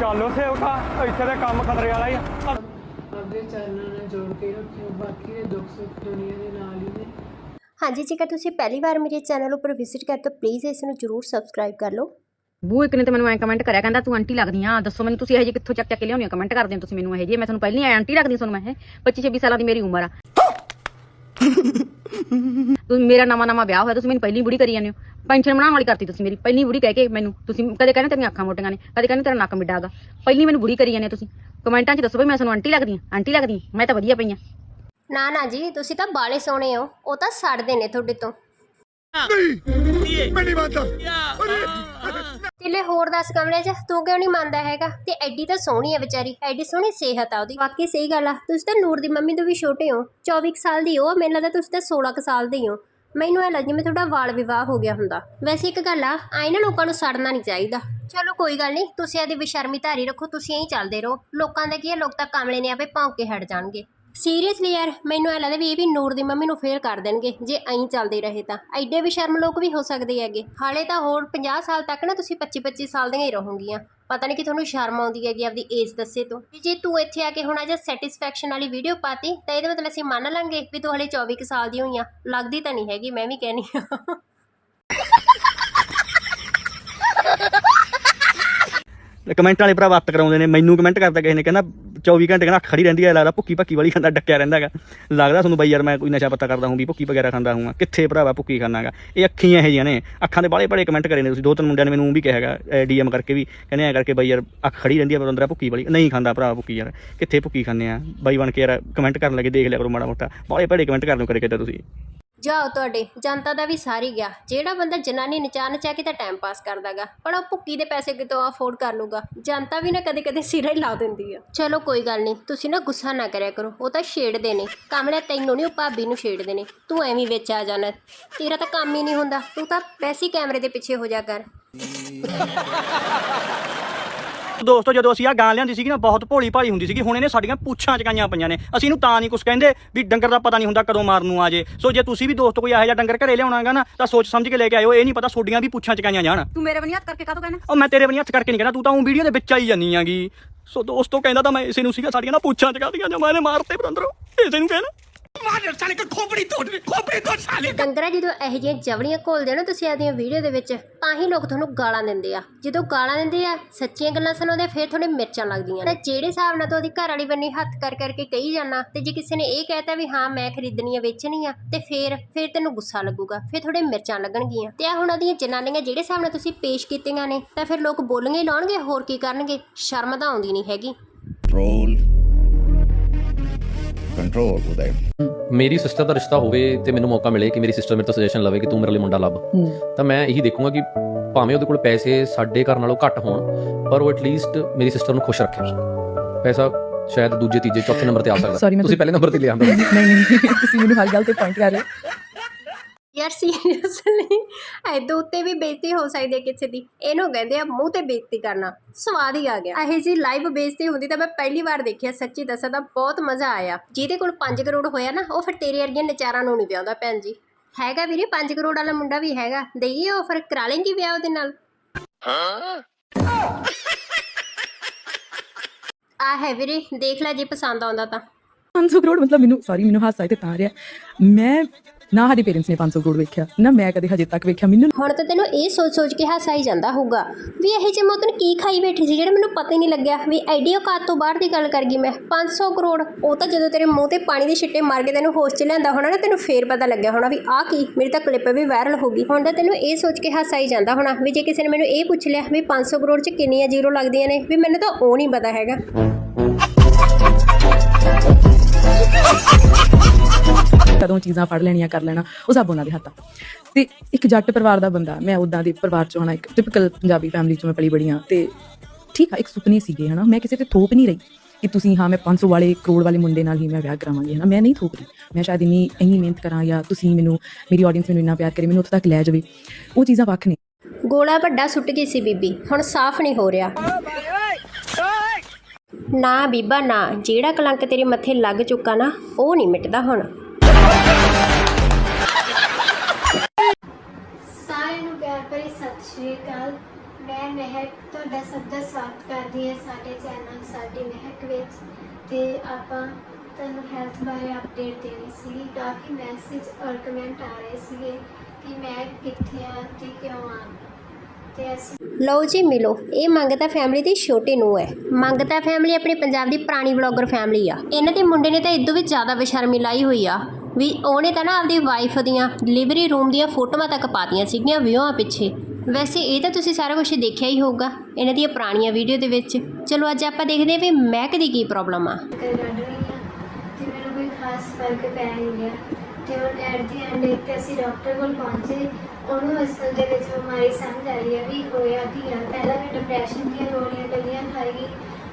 ਚੱਲੋ ਸੇਵਕਾ ਇੱਥੇ ਤੇ ਕੰਮ ਖਤਰੇ ਵਾਲਾ ਹੀ ਆ। ਆਪਣੇ ਚੈਨਲ ਨਾਲ ਜੋੜ ਕੇ ਰੱਖਿਓ ਬਾਕੀ ਦੇ ਦੁੱਖ ਸੁੱਖ ਦੁਨੀਆ ਦੇ ਨਾਲ ਹੀ ਨੇ। ਹਾਂਜੀ ਜੇਕਰ ਤੁਸੀਂ ਪਹਿਲੀ ਵਾਰ ਮੇਰੇ ਚੈਨਲ ਉੱਪਰ ਵਿਜ਼ਿਟ ਕਰ ਤਾਂ ਪਲੀਜ਼ ਇਸ ਨੂੰ ਜਰੂਰ ਸਬਸਕ੍ਰਾਈਬ ਕਰ ਲਓ। ਬੂ ਇੱਕ ਨੇ ਤੇ ਮੈਨੂੰ ਐ ਕਮੈਂਟ ਕਰਿਆ ਕਹਿੰਦਾ ਤੂੰ ਆਂਟੀ ਲੱਗਦੀ ਆ। ਦੱਸੋ ਮੈਨੂੰ ਤੁਸੀਂ ਇਹ ਜਿਹੇ ਕਿੱਥੋਂ ਚੱਕ ਚੱਕ ਕੇ ਲਿਆਉਂਦੇ ਹੋ ਕਮੈਂਟ ਕਰਦੇ ਹੋ ਤੁਸੀਂ ਮੈਨੂੰ ਇਹ ਜਿਹੇ। ਮੈਂ ਤੁਹਾਨੂੰ ਪਹਿਲਾਂ ਹੀ ਆਂਟੀ ਲੱਗਦੀ ਤੁਹਾਨੂੰ ਮੈਂ ਇਹ 25 26 ਸਾਲਾਂ ਦੀ ਮੇਰੀ ਉਮਰ ਆ। ਤੂੰ ਮੇਰਾ ਨਵਾਂ ਨਵਾਂ ਵਿਆਹ ਹੋਇਆ ਤੁਸੀਂ ਮੈਨੂੰ ਪਹਿਲੀ ਬੁੜੀ ਕਰੀ ਜਾਂਦੇ ਹੋ। ਪੈਨਸ਼ਨ ਬਣਾਉਣ ਵਾਲੀ ਕਰਤੀ ਤੁਸੀਂ ਮੇਰੀ ਪਹਿਲੀ ਬੁੜੀ ਕਹਿ ਕੇ ਮੈਨੂੰ ਤੁਸੀਂ ਕਦੇ ਕਹਿੰਦੇ ਤੇਰੀਆਂ ਅੱਖਾਂ ਮੋਟੀਆਂ ਨੇ ਕਦੇ ਕਹਿੰਦੇ ਤੇਰਾ ਨੱਕ ਮਿੱਡਾ ਹੈਗਾ। ਪਹਿਲੀ ਮੈਨੂੰ ਬੁੜੀ ਕਰੀ ਜਾਂਦੇ ਹੋ ਤੁਸੀਂ। ਕਮੈਂਟਾਂ 'ਚ ਦੱਸੋ ਵੀ ਮੈਂ ਤੁਹਾਨੂੰ ਆਂਟੀ ਲੱਗਦੀ ਆ ਆਂਟੀ ਲੱਗਦੀ? ਮੈਂ ਤਾਂ ਵਧੀਆ ਪਈ ਆ ਨਾ ਨਾ ਜੀ ਤੁਸੀਂ ਤਾਂ ਬਾਲੇ ਸੋਹਣੇ ਹੋ ਉਹ ਤਾਂ ਸੜਦੇ ਨੇ ਤੁਹਾਡੇ ਤੋਂ। ਤਿਲੇ ਹੋਰ ਦੱਸ ਕਮਰੇ 'ਚ, ਤੂੰ ਕਿਉਂ ਨਹੀਂ ਮੰਨਦਾ ਹੈਗਾ? ਤੇ ਐਡੀ ਤਾਂ ਸੋਹਣੀ ਹੈ ਵਿਚਾਰੀ, ਐਡੀ ਸੋਹਣੀ ਸਿਹਤ ਆ ਉਹਦੀ। ਵਾਕਈ ਸਹੀ ਗੱਲ ਆ, ਤੁਸੀਂ ਤਾਂ ਨੂਰ ਦੀ ਮੰਮੀ ਤੋਂ ਵੀ ਛੋਟੇ ਹੋ 24 ਕੁ ਸਾਲ ਦੀ ਹੋ, ਮੈਨੂੰ ਲੱਗਦਾ ਤੁਸੀਂ ਤਾਂ 16 ਕੁ ਸਾਲ ਦੇ ਹੀ। ਹੋ ਮੈਨੂੰ ਇਹ ਲੱਗਦਾ ਜਿਵੇਂ ਤੁਹਾਡਾ ਵਾਲ ਵਿਵਾਹ ਹੋ ਗਿਆ ਹੁੰਦਾ। ਵੈਸੇ ਇੱਕ ਗੱਲ ਆ ਆਈ ਨਾ ਲੋਕਾਂ ਨੂੰ ਸੜਨਾ ਨਹੀਂ ਚਾਹੀਦਾ। ਚਲੋ ਕੋਈ ਗੱਲ ਨਹੀਂ, ਤੁਸੀਂ ਇਹਦੀ ਬੇਸ਼ਰਮੀ ਧਾਰੀ ਰੱਖੋ, ਤੁਸੀਂ ਇਹੀ ਚੱਲਦੇ ਰਹੋ। ਲੋਕਾਂ ਦਾ ਕੀ ਹੈ ਲੋਕ ਤਾਂ ਕਮਲੇ ਨੇ ਆਪੇ ਭੌਂਕ ਕੇ ਹਟ ਜਾਣਗੇ। ਸੀਰੀਅਸਲੀ ਯਾਰ, ਮੈਨੂੰ ਐ ਲੱਗਦਾ ਵੀ ਇਹ ਵੀ ਨੂਰ ਦੀ ਮੰਮੀ ਨੂੰ ਫੇਲ ਕਰ ਦੇਣਗੇ, ਜੇ ਐਂ ਚੱਲਦੇ ਰਹੇ ਤਾਂ। ਐਡੇ ਵੀ ਸ਼ਰਮ ਲੋਕ ਵੀ ਹੋ ਸਕਦੇ ਹੈਗੇ। ਹਾਲੇ ਤਾਂ ਹੋਰ 50 ਸਾਲ ਤੱਕ ਨਾ ਤੁਸੀਂ 25 25 ਸਾਲ ਦੀਆਂ ਹੀ ਰਹੋਗੀਆਂ। ਪਤਾ ਨਹੀਂ ਕਿ ਤੁਹਾਨੂੰ ਸ਼ਰਮ ਆਉਂਦੀ ਹੈਗੀ ਆਪਦੀ ਏਜ ਦੱਸੇ ਤੋਂ। ਵੀ ਜੇ ਤੂੰ ਇੱਥੇ ਆ ਕੇ ਹੁਣ ਅਜਾ ਸੈਟੀਸਫੈਕਸ਼ਨ ਵਾਲੀ ਵੀਡੀਓ ਪਾਤੀ, ਤਾਂ ਇਹਦੇ ਮਤਲਬ ਅਸੀਂ ਮੰਨ ਲਾਂਗੇ ਵੀ ਤੂੰ ਹਲੇ 24 ਕੁ ਸਾਲ ਦੀ ਹੋਈ ਆ ਲੱਗਦੀ ਤਾਂ ਨਹੀਂ ਹੈਗੀ, ਮੈਂ ਵੀ ਕਹਿਣੀ ਆ। ਕਮੈਂਟ ਵਾਲੇ ਭਰਾ ਵੱਤ ਕਰਾਉਂਦੇ ਨੇ, ਮੈਨੂੰ ਕਮੈਂਟ ਕਰਦਾ ਕਿਸੇ ਨੇ, ਕਹਿੰਦਾ 24 ਘੰਟੇ ਕਹਿੰਦਾ ਅੱਖ ਖੜੀ ਰਹਿੰਦੀ ਹੈ ਲੱਗਦਾ ਭੁੱਕੀ ਭੱਕੀ ਵਾਲੀ ਖਾਂਦਾ, ਡੱਕਿਆ ਰਹਿੰਦਾ ਹੈਗਾ। ਲੱਗਦਾ ਤੁਹਾਨੂੰ ਬਈ ਯਾਰ ਮੈਂ ਕੋਈ ਨਸ਼ਾ ਪੱਤਾ ਕਰਦਾ ਹੂੰ ਵੀ ਭੁੱਕੀ ਵਗੈਰਾ ਖਾਂਦਾ ਹੂੰ ਕਿੱਥੇ ਭਰਾਵਾ ਭੁੱਕੀ ਖਾਣਾਗਾ ਇਹ ਅੱਖੀਆਂ ਇਹ ਜੀਆਂ ਨੇ। ਅੱਖਾਂ ਦੇ ਬਾਲੇ ਬੜੇ ਕਮੈਂਟ ਕਰੇ ਨੇ ਤੁਸੀਂ। ਦੋ ਤਿੰਨ ਮੁੰਡਿਆਂ ਨੇ ਮੈਨੂੰ ਉਹ ਵੀ ਕਿਹਾ ਹੈਗਾ ਡੀਐਮ ਕਰਕੇ ਵੀ, ਕਹਿੰਦੇ ਐ ਕਰਕੇ ਬਈ ਯਾਰ ਅੱਖ ਖੜੀ ਰਹਿੰਦੀ ਹੈ ਪਰ ਅੰਦਰ ਭੁੱਕੀ ਵਾਲੀ। ਨਹੀਂ ਖਾਂਦਾ ਭਰਾ ਭੁੱਕੀ ਯਾਰ। ਕਿੱਥੇ ਭੁੱਕੀ ਖਾਂਦੇ ਆ? ਬਾਈ ਬਣ ਕੇ ਯਾਰ ਕਮੈਂਟ ਕਰਨ ਲੱਗੇ, ਦੇਖ ਲਿਆ ਕਰੋ ਮਾੜਾ ਮੋਟਾ। ਬਾਲੇ ਬੜੇ ਕਮੈਂਟ ਕਰ ਲਓ ਕਰੇ ਕਿਤੇ ਤੁਸੀਂ। ਜਾਓ ਤੁਹਾਡੇ, ਜਨਤਾ ਦਾ ਵੀ ਸਾਰੀ ਗਿਆ। ਜਿਹੜਾ ਬੰਦਾ ਜਨਾਨੀ ਨਚਾ ਨਚਾ ਕੇ ਤਾਂ ਟਾਈਮ ਪਾਸ ਕਰਦਾਗਾ, ਪਰ ਉਹ ਭੁੱਕੀ ਦੇ ਪੈਸੇ ਕਿਤੋਂ ਅਫੋਰਡ ਕਰ ਲੂਗਾ। ਜਨਤਾ ਵੀ ਨਾ ਕਦੇ ਕਦੇ ਸਿਰੇ ਲਾ ਦਿੰਦੀ ਆ। ਚਲੋ ਕੋਈ ਗੱਲ ਨਹੀਂ, ਤੁਸੀਂ ਨਾ ਗੁੱਸਾ ਨਾ ਕਰਿਆ ਕਰੋ, ਉਹ ਤਾਂ ਛੇੜਦੇ ਨੇ। ਕਮਲੇ ਤੈਨੂੰ ਨਹੀਂ ਉਹ ਭਾਬੀ ਨੂੰ ਛੇੜਦੇ ਨੇ। ਤੂੰ ਐਵੇਂ ਵਿੱਚ ਆ ਜਾਣਾ। ਤੇਰਾ ਤਾਂ ਕੰਮ ਹੀ ਨਹੀਂ ਹੁੰਦਾ। ਤੂੰ ਤਾਂ ਵੈਸੇ ਹੀ ਕੈਮਰੇ ਦੇ ਪਿੱਛੇ ਹੋ ਜਾ ਕਰ। ਦੋਸਤੋ ਜਦੋਂ ਅਸੀਂ ਆ ਗਾਂ ਲਿਆਂਦੀ ਸੀਗੀ ਨਾ ਬਹੁਤ ਭੋਲੀ ਭਾਲੀ ਹੁੰਦੀ ਸੀਗੀ ਹੁਣ ਇਹਨੇ ਸਾਡੀਆਂ ਪੁੱਛਾਂ ਚਕਾਈਆਂ ਪਈਆਂ ਨੇ। ਅਸੀਂ ਇਹਨੂੰ ਤਾਂ ਨਹੀਂ ਕੁਝ ਕਹਿੰਦੇ ਵੀ ਡੰਗਰ ਦਾ ਪਤਾ ਨਹੀਂ ਹੁੰਦਾ ਕਦੋਂ ਮਾਰਨ ਨੂੰ ਆ ਜੇ। ਸੋ ਜੇ ਤੁਸੀਂ ਵੀ ਦੋਸਤੋ ਕੋਈ ਇਹੋ ਜਿਹਾ ਡੰਗਰ ਘਰੇ ਲਿਆਉਣਾਗਾ ਨਾ ਤਾਂ ਸੋਚ ਸਮਝ ਕੇ ਲੈ ਕੇ ਆਇਓ ਇਹ ਨਹੀਂ ਪਤਾ ਤੁਹਾਡੀਆਂ ਵੀ ਪੁੱਛਾਂ ਚਕਾਈਆਂ ਜਾਣ। ਤੂੰ ਮੇਰੇ ਬਣੀ ਹੱਥ ਕਰਕੇ ਕਾਹਤੋਂ ਕਹਿੰਦਾ ਉਹ ਮੈਂ ਤੇਰੇ ਬਣੀ ਹੱਥ ਕਰਕੇ ਨਹੀਂ ਕਹਿੰਦਾ ਤੂੰ ਤਾਂ ਉਹ ਵੀਡੀਓ ਦੇ ਵਿੱਚ ਆਈ ਜਾਨੀ ਆਗੀ ਸੋ ਦੋਸਤੋ ਕਹਿੰਦਾ ਤਾਂ ਮੈਂ ਇਸੇ ਨੂੰ ਸੀਗਾ ਸਾਡੀਆਂ ਨਾ ਪੁੱਛਾਂ ਚਕਾਦੀਆਂ ਜਮਾ ਇਹਨੇ ਮਾਰਤੇ ਬਰੰਦਰੋ ਇਸੇ ਨੂੰ ਕਹਿਣਾ। ਡੰਗਰਾ ਜਦੋਂ ਇਹੋ ਜਿਹੀਆਂ ਜਵਲੀਆਂ ਘੋਲਦੇ ਹੋ ਨਾ ਤੁਸੀਂ ਆਦੀਆਂ ਵੀਡੀਓ ਦੇ ਵਿੱਚ ਤਾਂ ਹੀ ਲੋਕ ਤੁਹਾਨੂੰ ਗਾਲਾਂ ਦਿੰਦੇ ਆ। ਜਦੋਂ ਗਾਲਾਂ ਦਿੰਦੇ ਆ ਸੱਚੀਆਂ ਗੱਲਾਂ ਸੁਣਾਉਂਦੇ ਫਿਰ ਥੋੜੇ ਮਿਰਚਾਂ ਲੱਗਦੀਆਂ ਤੇ ਜਿਹੜੇ ਹਿਸਾਬ ਨਾਲ ਤੂੰ ਉਹਦੀ ਘਰ ਵਾਲੀ ਬੰਨੀ ਹੱਥ ਕਰ ਕਰਕੇ ਕਹੀ ਜਾਣਾ ਤੇ ਜੇ ਕਿਸੇ ਨੇ ਇਹ ਕਹਿਤਾ ਵੀ ਹਾਂ ਮੈਂ ਖਰੀਦਣੀ ਆ ਵੇਚਣੀ ਆ ਤੇ ਫਿਰ ਫਿਰ ਤੈਨੂੰ ਗੁੱਸਾ ਲੱਗੂਗਾ ਫਿਰ ਥੋੜੇ ਮਿਰਚਾਂ ਲੱਗਣਗੀਆਂ। ਤੇ ਆ ਹੁਣ ਉਹਦੀਆਂ ਜਨਾਨੀਆਂ ਜਿਹੜੇ ਹਿਸਾਬ ਨਾਲ ਤੁਸੀਂ ਪੇਸ਼ ਕੀਤੀਆਂ ਨੇ ਤਾਂ ਫਿਰ ਲੋਕ ਬੋਲਣਗੇ ਲਾਉਣਗੇ ਹੋਰ ਕੀ ਕਰਨਗੇ? ਸ਼ਰਮ ਤਾਂ ਆਉਂਦੀ ਨਹੀਂ ਹੈਗੀ। ਕੰਟਰੋਲ ਕੰਟਰੋਲ ਉਦੈ ਮੇਰੀ ਸਿਸਟਰ ਦਾ ਰਿਸ਼ਤਾ ਹੋਵੇ ਤੇ ਮੈਨੂੰ ਮੌਕਾ ਮਿਲੇ ਕਿ ਮੇਰੀ ਸਿਸਟਰ ਮੇਰੇ ਤੋਂ ਸੁਜੈਸ਼ਨ ਲਵੇ ਕਿ ਤੂੰ ਮੇਰੇ ਲਈ ਮੁੰਡਾ ਲੱਭ। ਤਾਂ ਮੈਂ ਇਹੀ ਦੇਖੂੰਗਾ ਕਿ ਭਾਵੇਂ ਉਹਦੇ ਕੋਲ ਪੈਸੇ ਸਾਡੇ ਘਰ ਨਾਲੋਂ ਘੱਟ ਹੋਣ ਪਰ ਉਹ ਐਟਲੀਸਟ ਮੇਰੀ ਸਿਸਟਰ ਨੂੰ ਖੁਸ਼ ਰੱਖੇ। ਪੈਸਾ ਸ਼ਾਇਦ ਦੂਜੇ ਤੀਜੇ ਚੌਥੇ ਨੰਬਰ ਤੇ ਆ ਸਕਦਾ। ਤੁਸੀਂ ਪਹਿਲੇ ਨੰਬਰ ਤੇ ਲਿਆ ਹੁੰਦਾ ਨਹੀਂ ਨਹੀਂ ਤੁਸੀਂ ਮੈਨੂੰ ਹਰ ਗੱਲ ਤੇ ਪੁਆਇੰਟ ਕਰ ਰਹੇ ਹੋ। ਯਾਰ ਸੀਰੀਅਸਲੀ ਐਦੋਂ ਉੱਤੇ ਵੀ ਬੇਇੱਜ਼ਤੀ ਹੋ ਸਕਦੀ ਹੈ ਕਿਸੇ ਦੀ। ਇਹਨੂੰ ਕਹਿੰਦੇ ਆ ਮੂੰਹ ਤੇ ਬੇਇੱਜ਼ਤੀ ਕਰਨਾ। ਸਵਾਦ ਹੀ ਆ ਗਿਆ। ਇਹ ਜੀ ਲਾਈਵ ਬੇਇੱਜ਼ਤੀ ਹੁੰਦੀ ਤਾਂ ਮੈਂ ਪਹਿਲੀ ਵਾਰ ਦੇਖਿਆ ਸੱਚੀ ਦੱਸਾਂ ਤਾਂ ਬਹੁਤ ਮਜ਼ਾ ਆਇਆ। ਜਿਹਦੇ ਕੋਲ 5 ਕਰੋੜ ਹੋਇਆ ਨਾ, ਉਹ ਫਿਰ ਤੇਰੇ ਵਰਗੀਆਂ ਨਚਾਰਾਂ ਨੂੰ ਨਹੀਂ ਵਿਆਹੁੰਦਾ ਭੈਣ ਜੀ। ਹੈਗਾ ਵੀਰੇ 5 ਕਰੋੜ ਵਾਲਾ ਮੁੰਡਾ ਵੀ ਹੈਗਾ। ਦਈਏ ਆਫਰ ਕਰਾ ਲੇਂਗੀ ਵਿਆਹ ਉਹਦੇ ਨਾਲ? ਆ ਹੈ ਵੀਰੇ, ਦੇਖ ਲੈ ਜੇ ਪਸੰਦ ਆਉਂਦਾ ਤਾਂ। 500 ਕਰੋੜ ਮਤਲਬ ਮੈਨੂੰ ਸੌਰੀ ਮੈਨੂੰ ਹਾਸਾ ਆਇਆ ਤਾਂ ਆ ਰਿਹਾ। ਮੈਂ ਨਾ ਸਾਡੇ ਪੇਰੈਂਟਸ ਨੇ 500 ਕਰੋੜ ਵੇਖਿਆ, ਨਾ ਮੈਂ ਕਦੇ ਹਜੇ ਤੱਕ ਵੇਖਿਆ, ਮੈਨੂੰ ਹੁਣ ਤਾਂ ਤੈਨੂੰ ਇਹ ਸੋਚ ਸੋਚ ਕੇ ਹਾਸਾ ਹੀ ਜਾਂਦਾ ਹੋਊਗਾ ਵੀ ਇਹ ਜੇ ਮੈਂ ਕੀ ਖਾਈ ਬੈਠੀ ਸੀ, ਜਿਹੜਾ ਮੈਨੂੰ ਪਤਾ ਹੀ ਨਹੀਂ ਲੱਗਿਆ ਵੀ ਐਡੀ ਔਕਾਤ ਤੋਂ ਬਾਹਰ ਦੀ ਗੱਲ ਕਰ ਗਈ ਮੈਂ। 500 ਕਰੋੜ, ਉਹ ਤਾਂ ਜਦੋਂ ਤੇਰੇ ਮੂੰਹ ਤੇ ਪਾਣੀ ਦੇ ਛਿੱਟੇ ਮਾਰ ਕੇ ਤੈਨੂੰ ਹੋਸ਼ 'ਚ ਲਿਆਂਦਾ ਹੋਣਾ ਨਾ, ਤੈਨੂੰ ਫੇਰ ਪਤਾ ਲੱਗਿਆ ਹੋਣਾ ਵੀ ਆਹ ਕੀ, ਮੇਰੀ ਤਾਂ ਕਲਿੱਪ ਵੀ ਵਾਇਰਲ ਹੋ ਗਈ। ਹੁਣ ਤਾਂ ਤੈਨੂੰ ਇਹ ਸੋਚ ਕੇ ਹਾਸਾ ਹੀ ਜਾਂਦਾ ਹੋਣਾ ਵੀ ਜੇ ਕਿਸੇ ਨੇ ਮੈਨੂੰ ਇਹ ਪੁੱਛ ਲਿਆ ਵੀ 500 ਕਰੋੜ 'ਚ ਕਿੰਨੀਆਂ ਜ਼ੀਰੋ ਲੱਗਦੀਆਂ ਨੇ, ਵੀ ਮੈਨੂੰ ਤਾਂ ਉਹ ਨਹੀਂ ਪਤਾ ਹੈਗਾ। ਕਦੋਂ ਚੀਜ਼ਾਂ ਫੜ ਲੈਣੀਆਂ, ਕਰ ਲੈਣਾ, ਉਹ ਸਭ ਉਹਨਾਂ ਦੇ ਹੱਥਾਂ। ਤੇ ਇੱਕ ਜੱਟ ਪਰਿਵਾਰ ਦਾ ਬੰਦਾ, ਮੈਂ ਉਦਾਂ ਦੇ ਪਰਿਵਾਰ ਚੋਂ ਆਣਾ ਇੱਕ ਟਿਪੀਕਲ ਪੰਜਾਬੀ ਫੈਮਿਲੀ ਚੋਂ ਮੈਂ ਪਲੀ ਬੜੀ ਹਾਂ ਤੇ ਠੀਕ ਆ, ਇੱਕ ਸੁਪਨੇ ਸੀਗੇ ਹਨਾ, ਮੈਂ ਕਿਸੇ ਤੇ ਥੋਪ ਨਹੀਂ ਰਹੀ ਕਿ ਤੁਸੀਂ ਹਾਂ, ਮੈਂ 500 ਵਾਲੇ ਕਰੋੜ ਵਾਲੇ ਮੁੰਡੇ ਨਾਲ ਹੀ ਮੈਂ ਵਿਆਹ ਕਰਾਵਾਂਗੀ ਹਨਾ, ਮੈਂ ਨਹੀਂ ਥੋਪ ਰਹੀ। ਮੈਂ ਸ਼ਾਇਦ ਇੰਨੀ ਇੰਨੀ ਮਿਹਨਤ ਕਰਾਂ ਜਾਂ ਤੁਸੀਂ ਮੈਨੂੰ, ਮੇਰੀ ਆਡੀਅנס ਮੈਨੂੰ ਇੰਨਾ ਪਿਆਰ ਕਰੇ, ਮੈਨੂੰ ਉੱਥੇ ਤੱਕ ਲੈ ਜਾਵੇ, ਉਹ ਚੀਜ਼ਾਂ ਵੱਖ ਨੇ। ਗੋਲਾ ਵੱਡਾ ਸੁੱਟ ਗਈ ਸੀ ਬੀਬੀ, ਹੁਣ ਸਾਫ਼ ਨਹੀਂ ਹੋ ਰਿਹਾ। ਨਾ ਬੀਬਾ, ਨਾ, ਜਿਹੜਾ ਕਲੰਕ ਤੇਰੇ ਮੱਥੇ ਲੱਗ ਚੁੱਕਾ ਨਾ, ਉਹ ਨਹੀਂ ਮਿਟਦਾ ਹੁਣ। ਸਾਰਿਆਂ ਨੂੰ ਪਿਆਰ ਭਰੀ ਸਤਿ ਸ਼੍ਰੀ ਅਕਾਲ। ਮੈਂ ਮਹਿਕ, ਤੁਹਾਡਾ ਸਭ ਦਾ ਸਵਾਗਤ ਕਰਦੀ ਹਾਂ ਸਾਡੇ ਚੈਨਲ ਸਾਡੀ ਮਹਿਕ ਵਿੱਚ ਤੇ ਆਪਾਂ ਤੁਹਾਨੂੰ ਹੈਲਥ ਬਾਰੇ ਅਪਡੇਟ ਦੇਣੀ ਸੀ ਕਾਫੀ ਮੈਸੇਜ ਔਰ ਕਮੈਂਟ ਆ ਰਹੇ ਸੀਗੇ ਕਿ ਮੈਂ ਕਿੱਥੇ ਆ ਤੇ ਕਿਉਂ ਆ ਤੇ ਅਸੀਂ ਲਓ ਜੀ, ਮਿਲੋ। ਇਹ ਮੰਗਤਾ ਫੈਮਿਲੀ ਦੀ ਛੋਟੀ ਨੂੰ ਹੈ। ਮੰਗਤਾ ਫੈਮਿਲੀ ਆਪਣੀ ਪੰਜਾਬ ਦੀ ਪੁਰਾਣੀ ਵਲੌਗਰ ਫੈਮਿਲੀ ਆ। ਇਹਨਾਂ ਦੇ ਮੁੰਡੇ ਨੇ ਤਾਂ ਇਦੋਂ ਵੀ ਜ਼ਿਆਦਾ ਬੇਸ਼ਰਮੀ ਲਾਈ ਹੋਈ ਆ। ਵੀ ਉਹਨੇ ਤਾਂ ਨਾ ਆਪਦੀ ਵਾਈਫ ਦੀਆਂ ਡਿਲੀਵਰੀ ਰੂਮ ਦੀਆਂ ਫੋਟੋਆਂ ਤੱਕ ਪਾਤੀਆਂ ਸੀਗੀਆਂ ਵਿਆਹਾਂ ਪਿੱਛੇ। ਵੈਸੇ ਇਹ ਤਾਂ ਤੁਸੀਂ ਸਾਰਾ ਕੁਝ ਦੇਖਿਆ ਹੀ ਹੋਊਗਾ ਇਹਨਾਂ ਦੀਆਂ ਪੁਰਾਣੀਆਂ ਵੀਡੀਓ ਦੇ ਵਿੱਚ। ਚਲੋ ਅੱਜ ਆਪਾਂ ਦੇਖਦੇ ਹਾਂ ਵੀ ਮਹਿਕ ਦੀ ਕੀ ਪ੍ਰੋਬਲਮ ਆ। ਤੇ ਮੈਨੂੰ ਕੋਈ ਖਾਸ ਫ਼ਰਕ ਪੈ ਨਹੀਂ ਰਿਹਾ ਤੇ ਹੁਣ ਐਟ ਦੀ ਐਂਡ ਇੱਕ ਅਸੀਂ ਡਾਕਟਰ ਕੋਲ ਪਹੁੰਚੇ, ਉਹਨੂੰ ਅਸਲ ਦੇ ਵਿੱਚ ਬਿਮਾਰੀ ਸਮਝ ਆਈ ਹੈ ਵੀ ਹੋਇਆ ਕੀ ਆ। ਪਹਿਲਾਂ ਮੈਂ ਡਿਪਰੈਸ਼ਨ ਦੀਆਂ ਗੋਲੀਆਂ ਕੱਲੀਆਂ ਖਾਈ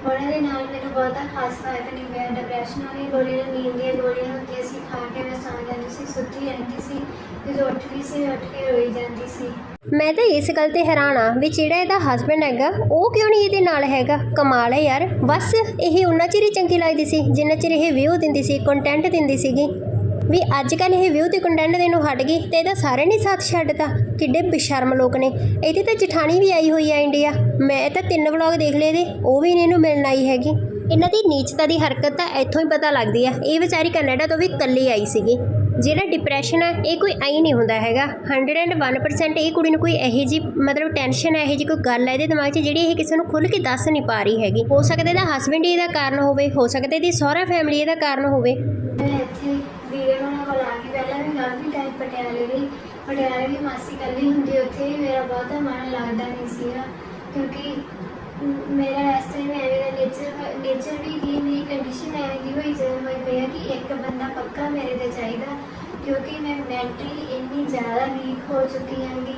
ਉਹਨਾਂ ਦੇ ਨਾਲ ਮੈਨੂੰ ਬਹੁਤਾ ਖਾਸ ਫ਼ਰਕ ਨਹੀਂ ਪਿਆ। ਡਿਪਰੈਸ਼ਨ ਵਾਲੀ ਗੋਲੀਆਂ, ਨੀਂਦ ਦੀਆਂ ਗੋਲੀਆਂ ਹੁੰਦੀਆਂ ਸੀ। ਖਾ ਕੇ ਮੈਂ ਸੌਂ ਜਾਂਦੀ ਸੀ, ਸੁੱਤੀ ਰਹਿੰਦੀ ਸੀ ਜਦੋਂ ਉੱਠਦੀ ਸੀ ਮੈਂ ਉੱਠ ਕੇ ਰੋਈ ਜਾਂਦੀ ਸੀ। ਮੈਂ ਤਾਂ ਇਸ ਗੱਲ ਤੇ ਹੈਰਾਨ ਆ ਵੀ ਜਿਹੜਾ ਇਹਦਾ ਹਸਬੰਡ ਹੈਗਾ, ਉਹ ਕਿਉਂ ਨਹੀਂ ਇਹਦੇ ਨਾਲ ਹੈਗਾ? ਕਮਾਲ ਹੈ ਯਾਰ। ਬਸ ਇਹ ਉਹਨਾਂ ਚਿਰ ਹੀ ਚੰਗੀ ਲੱਗਦੀ ਸੀ, ਜਿੰਨਾ ਚਿਰ ਇਹ ਵਿਊ ਦਿੰਦੀ ਸੀ ਕੰਟੈਂਟ ਦਿੰਦੀ ਸੀਗੀ। ਵੀ ਅੱਜ ਕੱਲ ਇਹ ਵਿਊ ਤੇ ਕੰਟੈਂਟ ਦੇਣ ਨੂੰ ਹਟ ਗਈ ਤੇ ਇਹਦਾ ਸਾਰੇ ਨੇ ਸਾਥ ਛੱਡਤਾ। ਕਿੱਡੇ ਬੇਸ਼ਰਮ ਲੋਕ ਨੇ। ਇਹਦੀ ਤਾਂ ਜਠਾਣੀ ਵੀ ਆਈ ਹੋਈ ਆ ਇੰਡੀਆ ਮੈਂ ਤਾਂ ਤਿੰਨ ਵਲੌਗ ਦੇਖ ਲਏ ਦੇ ਉਹ ਵੀ ਨਹੀਂ ਇਹਨੂੰ ਮਿਲਣ ਆਈ ਹੈਗੀ। ਇਹਨਾਂ ਦੀ ਨੀਚਤਾ ਦੀ ਹਰਕਤ ਤਾਂ ਇੱਥੋਂ ਹੀ ਪਤਾ ਲੱਗਦੀ ਆ। ਇਹ ਵਿਚਾਰੀ ਕੈਨੇਡਾ ਤੋਂ ਵੀ ਇਕੱਲੀ ਆਈ ਸੀਗੀ। ਜਿਹੜਾ ਡਿਪਰੈਸ਼ਨ ਹੈ ਇਹ ਕੋਈ ਆਈ ਨਹੀਂ ਹੁੰਦਾ ਹੈਗਾ। 101% ਇਹ ਕੁੜੀ ਨੂੰ ਕੋਈ ਇਹੋ ਜੀ ਮਤਲਬ ਟੈਨਸ਼ਨ ਹੈ ਇਹੋ ਜੀ ਕੋਈ ਗੱਲ ਹੈ ਇਹਦੇ ਦਿਮਾਗ 'ਚ ਜਿਹੜੀ ਇਹ ਕਿਸੇ ਨੂੰ ਖੁੱਲ੍ਹ ਕੇ ਦੱਸ ਨਹੀਂ ਪਾ ਰਹੀ ਹੈਗੀ। ਹੋ ਸਕਦਾ ਇਹਦਾ ਹਸਬੰਡ ਇਹਦਾ ਕਾਰਨ ਹੋਵੇ, ਹੋ ਸਕਦਾ ਇਹਦੀ ਸਹੁਰਾ ਫੈਮਿਲੀ ਇਹਦਾ ਕਾਰਨ ਹੋਵੇ। ਮੈਂ ਇੱਥੇ ਵੀਰੇ ਉਹਨਾਂ ਕੋਲ ਆ ਕੇ ਪਹਿਲਾਂ ਵੀ ਕਾਫੀ ਟਾਈਮ ਪਟਿਆਲੇ ਰਹੀ ਪਟਿਆਲੇ ਵੀ ਮਾਸੀ ਕੱਲੀ ਹੁੰਦੀ, ਉੱਥੇ ਮੇਰਾ ਬਹੁਤਾ ਮਨ ਲੱਗਦਾ ਨਹੀਂ ਸੀਗਾ। ਕਿਉਂਕਿ ਮੇਰਾ ਇਸ ਟਾਈਮ ਐਵੇਂ ਦਾ ਨੇਚਰ ਨੇਚਰ ਵੀ ਕੀ ਮੇਰੀ ਕੰਡੀਸ਼ਨ ਐਵੇਂ ਦੀ ਹੋਈ ਜਿਵੇਂ ਹੋਈ ਪਈ ਆ ਕਿ ਇੱਕ ਬੰਦਾ ਪੱਕਾ ਮੇਰੇ ਤੇ ਚਾਹੀਦਾ, ਕਿਉਂਕਿ ਮੈਂ ਮੈਂਟਲੀ ਇੰਨੀ ਜ਼ਿਆਦਾ ਵੀਕ ਹੋ ਚੁੱਕੀ ਹਾਂਗੀ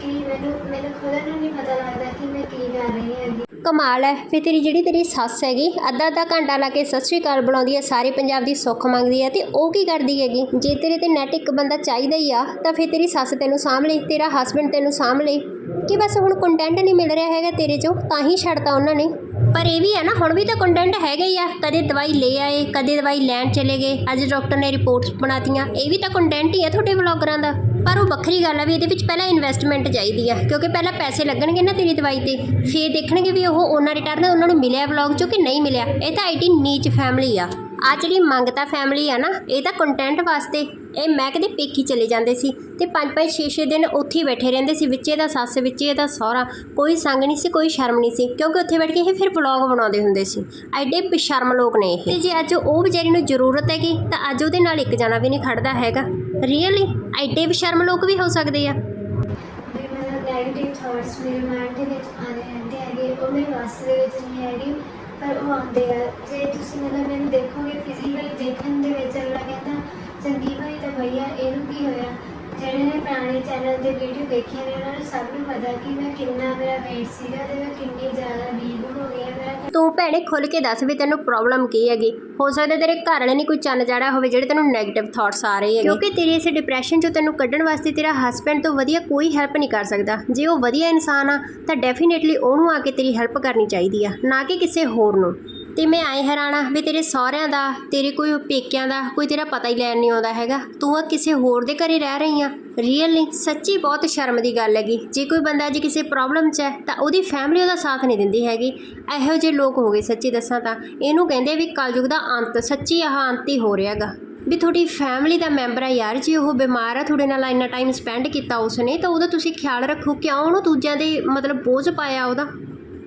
ਕਿ ਮੈਨੂੰ ਮੈਨੂੰ ਖੁਦ ਨੂੰ ਨਹੀਂ ਪਤਾ ਲੱਗਦਾ ਕਿ ਮੈਂ ਕੀ ਕਰ ਰਹੀ ਹੈਗੀ। ਕਮਾਲ ਹੈ ਫਿਰ ਤੇਰੀ ਜਿਹੜੀ ਤੇਰੀ ਸੱਸ ਹੈਗੀ, ਅੱਧਾ ਅੱਧਾ ਘੰਟਾ ਲਾ ਕੇ ਸਤਿ ਸ਼੍ਰੀ ਅਕਾਲ ਬੁਲਾਉਂਦੀ ਹੈ ਸਾਰੇ ਪੰਜਾਬ ਦੀ ਸੁੱਖ ਮੰਗਦੀ ਹੈ ਤੇ ਉਹ ਕੀ ਕਰਦੀ ਹੈਗੀ? ਜੇ ਤੇਰੇ ਤੇ ਨੈਟ ਇੱਕ ਬੰਦਾ ਚਾਹੀਦਾ ਹੀ ਆ, ਤਾਂ ਫਿਰ ਤੇਰੀ ਸੱਸ ਤੈਨੂੰ ਸਾਂਭ ਲਈ, ਤੇਰਾ ਹਸਬੰਡ ਤੈਨੂੰ ਸਾਂਭ ਲਈ। ਕਿ ਬਸ ਹੁਣ ਕੰਟੈਂਟ ਨਹੀਂ ਮਿਲ ਰਿਹਾ ਹੈਗਾ ਤੇਰੇ ਚੋਂ, ਤਾਂ ਹੀ ਛੱਡਤਾ ਉਹਨਾਂ ਨੇ। ਪਰ ਇਹ ਵੀ ਆ ਨਾ, ਹੁਣ ਵੀ ਤਾਂ ਕੰਟੈਂਟ ਹੈਗਾ ਹੀ ਆ। ਕਦੇ ਦਵਾਈ ਲੈ ਆਏ, ਕਦੇ ਦਵਾਈ ਲੈਣ ਚਲੇ ਗਏ। ਅੱਜ ਡਾਕਟਰ ਨੇ ਰਿਪੋਰਟਸ ਬਣਾਤੀਆਂ। ਇਹ ਵੀ ਤਾਂ ਕੰਟੈਂਟ ਹੀ ਆ ਤੁਹਾਡੇ ਵਲੌਗਰਾਂ ਦਾ। ਪਰ ਉਹ ਵੱਖਰੀ ਗੱਲ ਆ ਵੀ ਇਹਦੇ ਵਿੱਚ ਪਹਿਲਾਂ ਇਨਵੈਸਟਮੈਂਟ ਚਾਹੀਦੀ ਆ। ਕਿਉਂਕਿ ਪਹਿਲਾਂ ਪੈਸੇ ਲੱਗਣਗੇ ਨਾ ਤੇਰੀ ਦਵਾਈ ਤੇ। ਫੇਰ ਦੇਖਣਗੇ ਵੀ ਉਹ ਉਹਨਾਂ ਰਿਟਰਨ ਉਹਨਾਂ ਨੂੰ ਮਿਲਿਆ ਵਲੌਗ ਚੋਂ ਕਿ ਨਹੀਂ ਮਿਲਿਆ। ਇਹ ਤਾਂ ਆਈਟੀ ਨੀਚ ਫੈਮਿਲੀ ਆ। ਆ ਜਿਹੜੀ ਮੰਗਤਾ ਫੈਮਿਲੀ ਆ ਨਾ, ਇਹ ਤਾਂ ਕੰਟੈਂਟ ਵਾਸਤੇ। ਇਹ ਮੈਂ ਕਦੇ ਪੇਕੀ ਚਲੇ ਜਾਂਦੇ ਸੀ ਤੇ ਪੰਜ ਪੰਜ ਛੇ ਛੇ ਦਿਨ ਉੱਥੇ ਹੀ ਬੈਠੇ ਰਹਿੰਦੇ ਸੀ, ਵਿੱਚੇ ਦਾ ਸੱਸ, ਵਿੱਚੇ ਦਾ ਸਹੁਰਾ, ਕੋਈ ਸੰਗ ਨਹੀਂ ਸੀ, ਕੋਈ ਸ਼ਰਮ ਨਹੀਂ ਸੀ, ਕਿਉਂਕਿ ਉੱਥੇ ਬੈਠ ਕੇ ਇਹ ਫਿਰ ਵਲੌਗ ਬਣਾਉਂਦੇ ਹੁੰਦੇ ਸੀ। ਐਡੇ ਬੇਸ਼ਰਮ ਲੋਕ ਨੇ ਇਹ। ਤੇ ਜੇ ਅੱਜ ਉਹ ਵਿਚਾਰੀ ਨੂੰ ਜ਼ਰੂਰਤ ਹੈਗੀ, ਤਾਂ ਅੱਜ ਉਹਦੇ ਨਾਲ ਇੱਕ ਜਣਾ ਵੀ ਨਹੀਂ ਖੜਦਾ ਹੈਗਾ। ਰੀਅਲੀ ਐਡੇ ਬੇਸ਼ਰਮ ਲੋਕ ਵੀ ਹੋ ਸਕਦੇ ਆ। ਨੈਗੇਟਿਵ ਥਾਟਸ ਮੇਰੇ ਮਾਈਂਡ ਦੇ ਵਿੱਚ ਆਉਂਦੇ ਰਹਿੰਦੇ ਹੈਗੇ, ਉਹ ਮੇਰੇ ਵਾਸ ਦੇ ਵਿੱਚ ਨਹੀਂ ਹੈਗੇ, ਪਰ ਉਹ ਆਉਂਦੇ ਆ। ਜੇ ਤੁਸੀਂ ਮਤਲਬ ਮੈਨੂੰ ਦੇਖੋਗੇ ਫਿਜ਼ੀਕਲੀ ਦੇਖਣ ਦੇ ਵਿੱਚ ਅਗਲਾ ਕਹਿੰਦਾ ਚੰਗੀ ਭਲੀ ਤਾਂ ਭਈਆ ਇਹਨੂੰ ਕੀ ਹੋਇਆ? ਜਿਹੜੇ ਨੇ ਪੁਰਾਣੇ ਚੈਨਲ ਦੇ ਵੀਡੀਓ ਦੇਖੇ ਨੇ ਉਹਨਾਂ ਨੂੰ ਸਭ ਨੂੰ ਪਤਾ ਕਿ ਮੈਂ ਕਿੰਨਾ ਮੇਰਾ weight ਸੀਗਾ ਤੇ ਮੈਂ ਕਿੰਨੀ ਜ਼ਿਆਦਾ ਵੀਕ ਹੋ ਗਈ ਹਾਂ ਮੇਰਾ ਤੂੰ ਭੈਣੇ ਖੁੱਲ ਕੇ ਦੱਸ ਵੀ ਤੈਨੂੰ ਪ੍ਰੋਬਲਮ ਕੀ ਹੈਗੀ? ਹੋ ਸਕਦਾ ਤੇਰੇ ਘਰ ਵਾਲੇ ਨੇ ਕੋਈ ਚੰਨ ਜਾੜਾ ਹੋਵੇ ਜਿਹੜੇ ਤੈਨੂੰ 네ਗੇਟਿਵ ਥਾਟਸ ਆ ਰਹੇ ਹੈਗੇ। ਕਿਉਂਕਿ ਤੇਰੀ ਇਸ ਡਿਪਰੈਸ਼ਨ ਚੋਂ ਤੈਨੂੰ ਕੱਢਣ ਵਾਸਤੇ ਤੇਰਾ ਹਸਬੰਡ ਤੋਂ ਵਧੀਆ ਕੋਈ ਹੈਲਪ ਨਹੀਂ ਕਰ ਸਕਦਾ। ਜੇ ਉਹ ਵਧੀਆ ਇਨਸਾਨ ਆ ਤਾਂ ਡੈਫੀਨੇਟਲੀ ਉਹਨੂੰ ਆ ਕੇ ਤੇਰੀ ਹੈਲਪ ਕਰਨੀ ਚਾਹੀਦੀ ਆ ਨਾ ਕਿ ਕਿਸੇ ਹੋਰ ਨੂੰ। ਤੇ ਮੈਂ ਆਏ ਹੈਰਾਨਾ ਵੀ ਤੇਰੇ ਸਹੁਰਿਆਂ ਦਾ, ਤੇਰੇ ਕੋਈ ਪੇਕਿਆਂ ਦਾ, ਕੋਈ ਤੇਰਾ ਪਤਾ ਹੀ ਲੈਣ ਨਹੀਂ ਆਉਂਦਾ ਹੈਗਾ। ਤੂੰ ਆ ਕਿਸੇ ਹੋਰ ਦੇ ਘਰੇ ਰਹਿ ਰਹੀ ਆ। ਨਹੀਂ ਸੱਚੀ ਬਹੁਤ ਸ਼ਰਮ ਦੀ ਗੱਲ ਹੈਗੀ। ਜੇ ਕੋਈ ਬੰਦਾ ਅੱਜ ਕਿਸੇ ਪ੍ਰੋਬਲਮ 'ਚ ਹੈ, ਤਾਂ ਉਹਦੀ ਫੈਮਿਲੀ ਉਹਦਾ ਸਾਥ ਨਹੀਂ ਦਿੰਦੀ ਹੈਗੀ। ਇਹੋ ਜਿਹੇ ਲੋਕ ਹੋ ਗਏ, ਸੱਚੀ ਦੱਸਾਂ ਤਾਂ। ਇਹਨੂੰ ਕਹਿੰਦੇ ਵੀ ਕਲਯੁਗ ਦਾ ਅੰਤ, ਸੱਚੀ ਆਹ ਅੰਤ ਹੀ ਹੋ ਰਿਹਾ ਹੈਗਾ। ਵੀ ਤੁਹਾਡੀ ਫੈਮਿਲੀ ਦਾ ਮੈਂਬਰ ਆ ਯਾਰ, ਜੇ ਉਹ ਬਿਮਾਰ ਆ, ਤੁਹਾਡੇ ਨਾਲ ਇੰਨਾ ਟਾਈਮ ਸਪੈਂਡ ਕੀਤਾ ਉਸਨੇ, ਤਾਂ ਉਹਦਾ ਤੁਸੀਂ ਖਿਆਲ ਰੱਖੋ ਕਿਉਂ ਉਹਨੂੰ ਦੂਜਿਆਂ ਦੇ ਮਤਲਬ ਬੋਝ ਪਾਇਆ ਉਹਦਾ?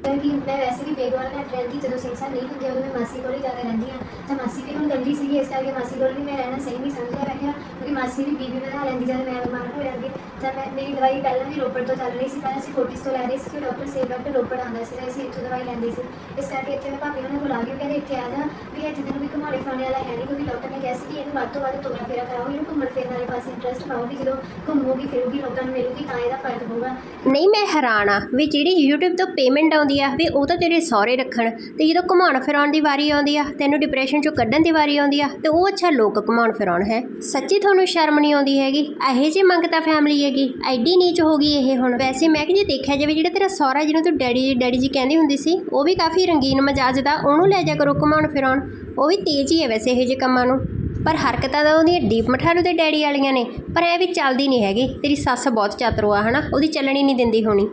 ਕਿ ਮੈਂ ਵੈਸੇ ਵੀ ਬੇਗਵਾਲ ਘੱਟ ਰਹਿੰਦੀ ਜਦੋਂ ਸਿੰਸਾ ਨਹੀਂ ਹੁੰਦੀ, ਉਦੋਂ ਮੈਂ ਮਾਸੀ ਕੋਲ ਹੀ ਜ਼ਿਆਦਾ ਰਹਿੰਦੀ ਹਾਂ। ਤਾਂ ਮਾਸੀ ਵੀ ਹੁਣ ਗੰਦੀ ਸੀਗੀ, ਇਸ ਕਰਕੇ ਮਾਸੀ ਕੋਲ ਵੀ ਮੈਂ ਰਹਿਣਾ ਸਹੀ ਨਹੀਂ ਸਮਝਿਆ ਮੈਂ ਕਿਉਂਕਿ ਮਾਸੀ ਵੀ ਬੀਬੀ ਬਣਾ ਲੈਂਦੀ, ਜਦ ਮੈਂ ਬਿਮਾਰ ਹੋ ਜਾਂਦੀ, ਤਾਂ ਮੈਂ, ਮੇਰੀ ਦਵਾਈ ਪਹਿਲਾਂ ਵੀ ਰੋਪੜ ਤੋਂ ਚੱਲ ਰਹੀ ਸੀ, ਪਹਿਲਾਂ ਅਸੀਂ ਫੋਰਟਿਸ ਤੋਂ ਲੈ ਰਹੇ ਸੀ, ਕਿ ਡਾਕਟਰ ਸੇਵ ਡਾਕਟਰ ਰੋਪੜ ਆਉਂਦਾ ਸੀ ਤਾਂ ਅਸੀਂ ਇੱਥੋਂ ਦਵਾਈ ਲੈਂਦੇ ਸੀ। ਇਸ ਕਰਕੇ ਇੱਥੇ ਮੈਂ ਭਾਬੀ ਉਹਨਾਂ ਕੋਲ ਆ ਗਈ, ਉਹ ਕਹਿੰਦੇ ਇੱਥੇ ਆ ਜਾ, ਵੀ ਇੱਥੇ ਤੈਨੂੰ ਵੀ ਘੁਮਾਉਣੇ ਫਿਰਾਉਣੇ ਵਾਲਾ ਹੈ ਨਹੀਂ, ਕਿਉਂਕਿ ਡਾਕਟਰ ਨੇ ਕਿਹਾ ਸੀ ਕਿ ਇਹਨੂੰ ਵੱਧ ਤੋਂ ਵੱਧ ਤੋਰਾ ਫੇਰਾ ਕਰਾਓ, ਇਹਨੂੰ ਘੁੰਮਣ ਫਿਰਨ ਵਾਲੇ ਪਾਸੇ ਇੰਟਰਸਟ ਪਾਓਗੀ, ਜਦੋਂ ਘੁੰਮੂਗੀ, ਫਿਰੂਗੀ, ਲੋਕਾਂ ਨੂੰ ਮਿਲੂਗੀ, ਤਾਂ ਇਹਦਾ ਫ਼ਰਕ ਪਊਗਾ। ਨਹੀਂ, ਮੈਂ ਹੈਰਾਨ ਆ ਵੀ ਜਿਹੜੀ YouTube ਤੋਂ ਪੇਮੈਂਟ ਆਉਂਦੀ ਆ, ਵੀ ਉਹ ਤਾਂ ਤੇਰੇ ਸਹੁਰੇ ਰੱਖਣ, ਤੇ ਜਦੋਂ ਘੁਮਾਉਣ ਫਿਰਾਉਣ ਦੀ ਵਾਰੀ ਆਉਂਦੀ ਆ ਤੈਨੂੰ ਡਿਪਰੈਸ਼ਨ ਚੋਂ ਕੱਢਣ ਦੀ ਵਾਰੀ ਆਉਂਦੀ ਆ, ਤੇ ਉਹ ਅੱਛਾ ਲੋਕ ਘੁਮਾਉਣ ਫਿਰਾਉਣ ਹੈ। ਸੱਚੀ ਤੁਹਾਨੂੰ ਸ਼ਰਮ ਨਹੀਂ ਆਉਂਦੀ ਹੈਗੀ? ਇਹੋ ਜਿਹੀ ਮੰਗਤਾ ਫੈਮਿਲੀ ਹੈਗੀ? ਐਡੀ ਨੀਚ ਹੋ ਗਈ ਇਹ ਹੁਣ। ਵੈਸੇ ਮੈਂ ਕਿ ਜੇ ਦੇਖਿਆ ਜਾਵੇ, ਜਿਹੜਾ ਤੇਰਾ ਸਹੁਰਾ ਜਿਹਨੂੰ ਤੂੰ ਡੈਡੀ ਡੈਡੀ ਜੀ ਕਹਿੰਦੀ ਹੁੰਦੀ ਸੀ, ਉਹ ਵੀ ਕਾਫੀ ਰੰਗੀਨ ਮਜਾਜ ਦਾ, ਉਹਨੂੰ ਲੈ ਜਾ ਕਰੋ ਘੁਮਾਉਣ ਫਿਰਾਉਣ। ਉਹ ਵੀ ਤੇਜ਼ ਹੀ ਹੈ ਵੈਸੇ ਇਹੋ ਜਿਹੇ ਕੰਮਾਂ ਨੂੰ। ਪਰ ਹਰਕਤਾਂ ਤਾਂ ਉਹਦੀਆਂ ਡੀਪ ਮਠਾਰੂ ਦੇ ਡੈਡੀ ਵਾਲੀਆਂ ਨੇ, ਪਰ ਇਹ ਵੀ ਚੱਲਦੀ ਨਹੀਂ ਹੈਗੀ। ਤੇਰੀ ਸੱਸ ਬਹੁਤ ਚਾਤਰੂ ਆ, ਹਨਾ? ਉਹਦੀ ਚੱਲਣੀ ਨਹੀਂ ਦਿੰਦੀ ਹੋਣੀ।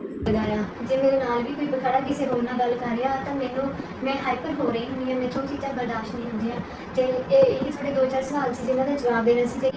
ਜੇ ਮੇਰੇ ਨਾਲ ਵੀ ਕੋਈ ਬਖੜਾ ਕਿਸੇ ਹੋਰ ਨਾਲ ਗੱਲ ਕਰ ਰਿਹਾ, ਤਾਂ ਮੈਨੂੰ, ਮੈਂ ਹਾਈਪਰ ਹੋ ਰਹੀ ਹੁੰਦੀ ਹਾਂ, ਮੈਥੋਂ ਉਹ ਚੀਜ਼ਾਂ ਬਰਦਾਸ਼ਤ ਨਹੀਂ ਹੁੰਦੀਆਂ। ਤੇ ਇਹ ਇਹ ਥੋੜੇ ਦੋ ਚਾਰ ਸਵਾਲ ਸੀ, ਜਿਨ੍ਹਾਂ ਦਾ ਜਵਾਬ ਦੇਣਾ ਸੀ ਤੇ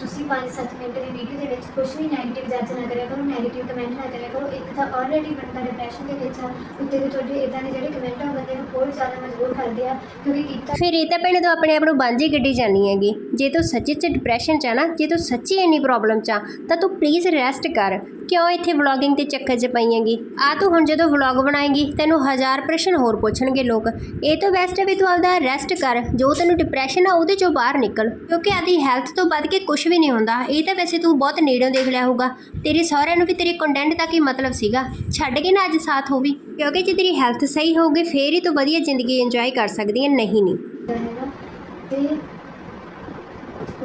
ਤੁਸੀਂ 5-7 ਮਿੰਟ ਦੀ ਵੀਡੀਓ ਦੇ ਵਿੱਚ ਕੁਝ ਵੀ ਨੈਗੇਟਿਵ ਜੱਜ ਨਾ ਕਰਿਆ ਕਰੋ 네ਗੇਟਿਵ ਕਮੈਂਟ ਨਾ ਕਰਿਆ ਕਰੋ, ਇੱਕ ਤਾਂ ਆਲਰੇਡੀ ਬੰਦਾ ਡਿਪਰੈਸ਼ਨ ਦੇ ਵਿੱਚ ਆ, ਉੱਤੇ ਦੇ ਤੁਹਾਡੇ ਇਦਾਂ ਦੇ ਜਿਹੜੇ ਕਮੈਂਟ ਆ ਬੰਦੇ ਨੂੰ ਹੋਰ ਜ਼ਿਆਦਾ ਮਜਬੂਰ ਕਰਦੇ ਆ, ਕਿਉਂਕਿ ਕੀਤਾ ਫਿਰ ਇਹ ਤਾਂ ਭੈਣੇ ਤੋਂ ਆਪਣੇ ਆਪ ਨੂੰ ਬਾਂਝੀ ਗੱਡੀ ਜਾਣੀ ਹੈਗੀ। ਜੇ ਤੂੰ ਸੱਚੀ ਚ ਡਿਪਰੈਸ਼ਨ ਚ ਆ ਨਾ, ਜੇ ਤੂੰ ਸੱਚੀ ਇੰਨੀ ਪ੍ਰੋਬਲਮ ਚ ਆ, ਤਾਂ ਤੂੰ ਪਲੀਜ਼ ਰੈਸਟ ਕਰ। ਕਿਉਂ ਇੱਥੇ ਵਲੌਗਿੰਗ ਦੇ ਚੱਕਰ 'ਚ ਪਈ ਹੈਗੀ? ਆ ਤੂੰ ਹੁਣ ਜਦੋਂ ਵਲੌਗ ਬਣਾਏਂਗੀ, ਤੈਨੂੰ ਹਜ਼ਾਰ ਪ੍ਰਸ਼ਨ ਹੋਰ ਪੁੱਛਣਗੇ ਲੋਕ। ਇਹ ਤੋਂ ਬੈਸਟ ਹੈ ਵੀ ਤੂੰ ਆਪਦਾ ਰੈਸਟ ਕਰ, ਜੋ ਤੈਨੂੰ ਡਿਪਰੈਸ਼ਨ ਆ ਉਹਦੇ ਚੋਂ ਬਾਹਰ ਨਿਕਲ। ਕਿਉਂਕਿ ਆਦੀ ਹੈਲਥ ਤੋਂ ਵੱਧ ਕੇ ਕੁਝ ਵੀ ਨਹੀਂ ਹੁੰਦਾ। ਇਹ ਤਾਂ ਵੈਸੇ ਤੂੰ ਬਹੁਤ ਨੇੜਿਓਂ ਦੇਖ ਲਿਆ ਹੋਊਗਾ। ਤੇਰੇ ਸਹੁਰਿਆਂ ਨੂੰ ਵੀ ਤੇਰੇ ਕੰਟੈਂਟ ਦਾ ਕੀ ਮਤਲਬ ਸੀਗਾ? ਛੱਡ ਕੇ ਨਾ ਅੱਜ ਸਾਥ ਹੋਵੀ। ਕਿਉਂਕਿ ਜੇ ਤੇਰੀ ਹੈਲਥ ਸਹੀ ਹੋਊਗੀ, ਫੇਰ ਹੀ ਤੂੰ ਵਧੀਆ ਜ਼ਿੰਦਗੀ ਇੰਜੋਏ ਕਰ ਸਕਦੀ ਹੈ। ਨਹੀਂ ਨਹੀਂ। ਤੇ